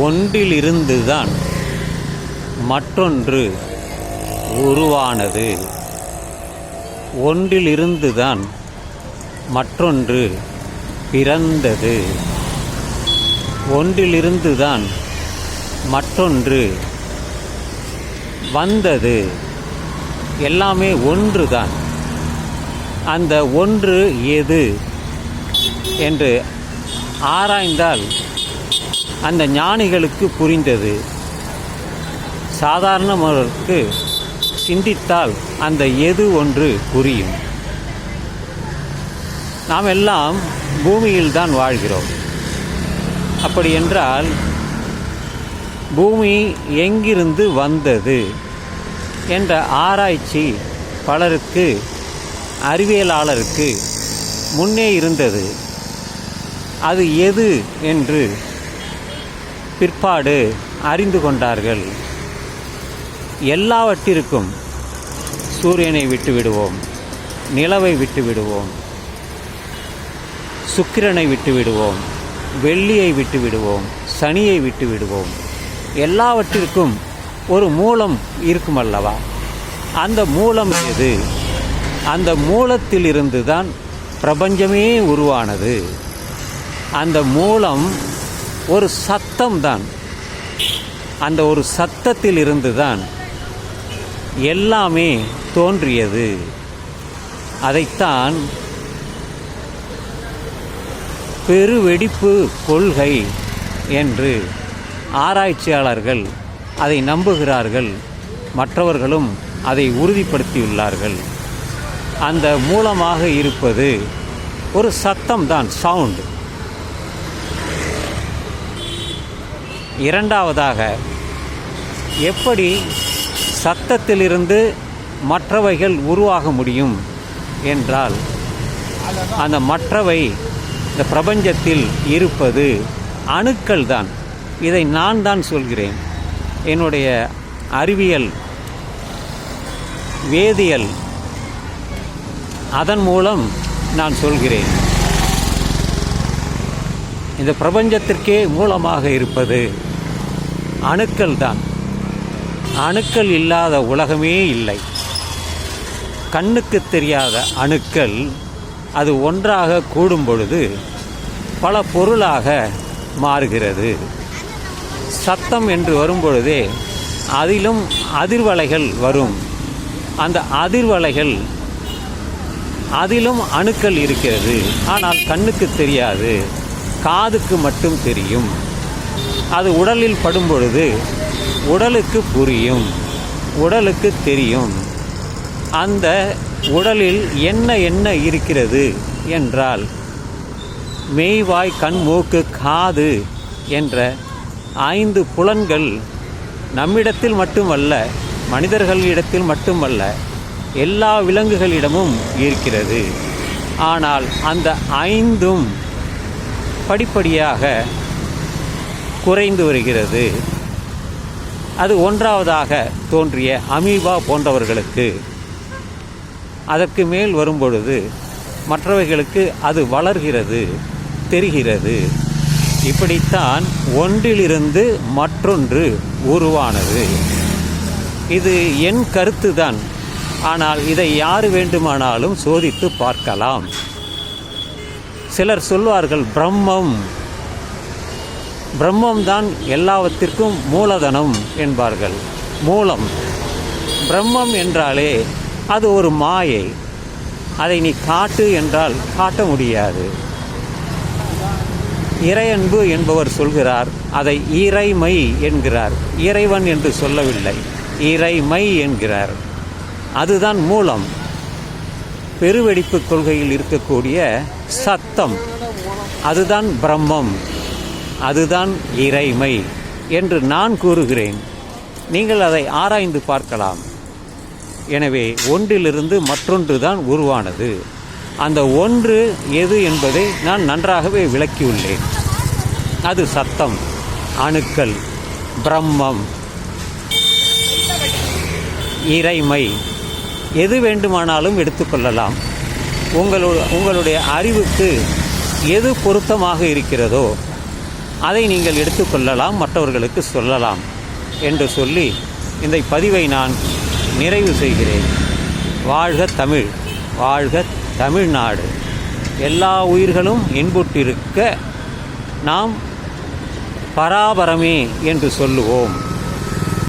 ஒன்றிலிருந்துதான் மற்றொன்று உருவானது. ஒன்றிலிருந்துதான் மற்றொன்று பிறந்தது. ஒன்றிலிருந்துதான் மற்றொன்று வந்தது. எல்லாமே ஒன்றுதான். அந்த ஒன்று எது? என்று ஆராய்ந்தால் அந்த ஞானிகளுக்கு புரிந்தது. சாதாரணமானவருக்கு சிந்தித்தால் அந்த எது ஒன்று புரியும். நாம் எல்லாம் பூமியில் தான் வாழ்கிறோம். அப்படி என்றால் பூமி எங்கிருந்து வந்தது என்ற ஆராய்ச்சி பலருக்கு அறிவியலாளருக்கு முன்னே இருந்தது. அது எது என்று பிற்பாடு அறிந்து கொண்டார்கள். எல்லாவற்றிற்கும் சூரியனை விட்டு விடுவோம் நிலவை விட்டு விடுவோம் சுக்கிரனை விட்டு விடுவோம் வெள்ளியை விட்டு விடுவோம் சனியை விட்டு விடுவோம் எல்லாவற்றிற்கும் ஒரு மூலம் இருக்கும் அல்லவா அந்த மூலம் எது? அந்த மூலத்திலிருந்து தான் பிரபஞ்சமே உருவானது. அந்த மூலம் ஒரு சத்தம்தான். அந்த ஒரு சத்தத்தில் இருந்து தான் எல்லாமே தோன்றியது. அதைத்தான் பெருவெடிப்பு கொள்கை என்று ஆராய்ச்சியாளர்கள் அதை நம்புகிறார்கள். மற்றவர்களும் அதை உறுதிப்படுத்தியுள்ளார்கள். அந்த மூலமாக இருப்பது ஒரு சத்தம்தான் சவுண்ட். இரண்டாவதாக எப்படி சத்தத்திலிருந்து மற்றவைகள் உருவாக முடியும் என்றால் அந்த மற்றவை இந்த பிரபஞ்சத்தில் இருப்பது அணுக்கள் தான். இதை நான் தான் சொல்கிறேன். என்னுடைய அறிவியல் வேதியியல் அதன் மூலம் நான் சொல்கிறேன். இந்த பிரபஞ்சத்திற்கே மூலமாக இருப்பது அணுக்கள் தான். அணுக்கள் இல்லாத உலகமே இல்லை. கண்ணுக்கு தெரியாத அணுக்கள் அது ஒன்றாக கூடும் பொழுது பல பொருளாக மாறுகிறது. சத்தம் என்று வரும்பொழுதே அதிலும் அதிர்வலைகள் வரும். அந்த அதிர்வலைகள் அதிலும் அணுக்கள் இருக்கிறது. ஆனால் கண்ணுக்கு தெரியாது. காதுக்கு மட்டும் தெரியும். அது உடலில் படும்பொழுது உடலுக்கு புரியும். உடலுக்கு தெரியும். அந்த உடலில் என்ன என்ன இருக்கிறது என்றால் மெய்வாய் கண் மூக்கு காது என்ற ஐந்து புலன்கள் நம்மிடத்தில் மட்டுமல்ல மனிதர்களிடத்தில் மட்டுமல்ல எல்லா விலங்குகளிடமும் இருக்கிறது. ஆனால் அந்த ஐந்தும் படிப்படியாக குறைந்து வருகிறது. அது ஒன்றாவதாக தோன்றிய அமீபா போன்றவர்களுக்கு அதற்கு மேல் வரும்பொழுது மற்றவைகளுக்கு அது வளர்கிறது தெரிகிறது. இப்படித்தான் ஒன்றிலிருந்து மற்றொன்று உருவானது. இது என் கருத்து தான் ஆனால் இதை யார் வேண்டுமானாலும் சோதித்து பார்க்கலாம். சிலர் சொல்வார்கள் பிரம்மம். பிரம்மம் தான் எல்லாவற்றிற்கும் மூலதனம் என்பார்கள். மூலம். பிரம்மம் என்றாலே அது ஒரு மாயை. அதை நீ காட்டு என்றால் காட்ட முடியாது. இறையன்பு என்பவர் சொல்கிறார் அதை இறைமை என்கிறார். இறைவன் என்று சொல்லவில்லை இறைமை என்கிறார். அதுதான் மூலம். பெருவெடிப்பு கொள்கையில் இருக்கக்கூடிய சத்தம். அதுதான் பிரம்மம். அதுதான் இறைமை என்று நான் கூறுகிறேன். நீங்கள் அதை ஆராய்ந்து பார்க்கலாம். எனவே ஒன்றிலிருந்து மற்றொன்று தான் உருவானது. அந்த ஒன்று எது என்பதை நான் நன்றாகவே விளக்கியுள்ளேன். அது சத்தம் அணுக்கள் பிரம்மம். இறைமை. எது வேண்டுமானாலும் எடுத்துக்கொள்ளலாம். உங்களு உங்களுடைய அறிவுக்கு எது பொருத்தமாக இருக்கிறதோ அதை நீங்கள் எடுத்துக்கொள்ளலாம் மற்றவர்களுக்கு சொல்லலாம் என்று சொல்லி இந்த பதிவை நான் நிறைவு செய்கிறேன். வாழ்க தமிழ் வாழ்க தமிழ்நாடு. எல்லா உயிர்களும் இன்புற்றிருக்க நாம் பராபரமே என்று சொல்லுவோம்.